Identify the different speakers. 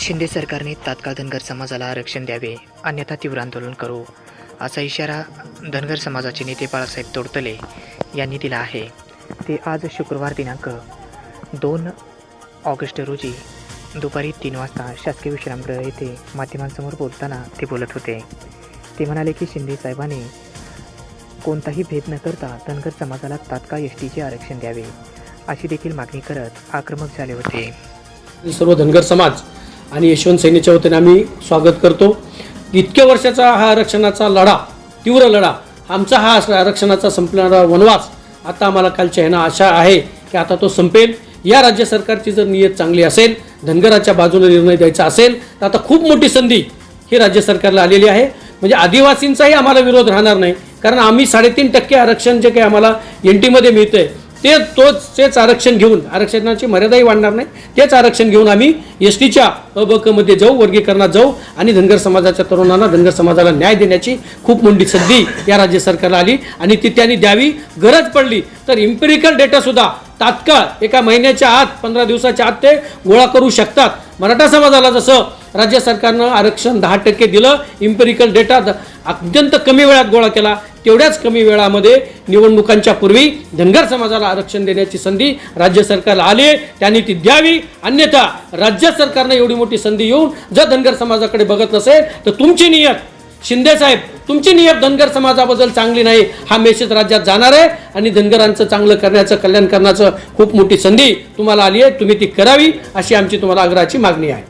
Speaker 1: शिंदे सरकारने तात्काळ धनगर समाजाला आरक्षण द्यावे अन्यथा तीव्र आंदोलन करू असा इशारा धनगर समाजाचे नेते बाळासाहेब तोडतले यांनी दिला आहे. ते आज शुक्रवार दिनांक दोन ऑगस्ट रोजी दुपारी तीन वाजता शासकीय विश्रामगृह येथे माध्यमांसमोर बोलताना ते बोलत होते. ते म्हणाले की शिंदे साहेबांनी कोणताही भेद न करता धनगर समाजाला तात्काळ एस टीचे आरक्षण द्यावे अशी देखील मागणी करत आक्रमक झाले होते.
Speaker 2: सर्व धनगर समाज आणि यशवंत सेनेच्या वतीने आम्ही स्वागत करतो. इतक्या वर्षाचा हा आरक्षणाचा लढा तीव्र लढा आमचा हा आरक्षणाचा संपणारा वनवास आता आम्हाला कालच्या ह्यानं आशा आहे की आता तो संपेल. या राज्य सरकारची जर नियत चांगली असेल धनगराच्या बाजूने निर्णय द्यायचा असेल तर आता खूप मोठी संधी ही राज्य सरकारला आलेली आहे. म्हणजे आदिवासींचाही आम्हाला विरोध राहणार नाही. कारण आम्ही साडेतीन टक्के आरक्षण जे काही आम्हाला एन टीमध्ये मिळतं आहे ते तोच तेच आरक्षण घेऊन आरक्षणाची मर्यादाही वाढणार नाही. तेच आरक्षण घेऊन आम्ही एस टीच्या अबकमध्ये जाऊ वर्गीकरणात जाऊ आणि धनगर समाजाच्या तरुणांना धनगर समाजाला न्याय देण्याची खूप मोठी संधी या राज्य सरकारला आली आणि ती त्यांनी द्यावी. गरज पडली तर इम्पेरिकल डेटासुद्धा तात्काळ एका महिन्याच्या आत पंधरा दिवसाच्या आत ते गोळा करू शकतात. मराठा समाजाला जसं राज्य सरकारनं आरक्षण दहा टक्के दिलं इम्पेरिकल डेटा अत्यंत कमी वेळात गोळा केला तेवढ्याच कमी वेळामध्ये निवडणुकांच्या पूर्वी धनगर समाजाला आरक्षण देण्याची संधी राज्य सरकारला आली आहे. त्यांनी ती द्यावी. अन्यथा राज्य सरकारनं एवढी मोठी संधी येऊन जर धनगर समाजाकडे बघत नसेल तर तुमची नियत शिंदे साहेब तुमची नियत धनगर समाजाबद्दल चांगली नाही. हा मेसेज राज्यात जाणार आहे आणि धनगरांचं चांगलं करण्याचं कल्याण करण्याचं खूप मोठी संधी तुम्हाला आली आहे. तुम्ही ती करावी अशी आमची तुम्हाला आग्रहाची मागणी आहे.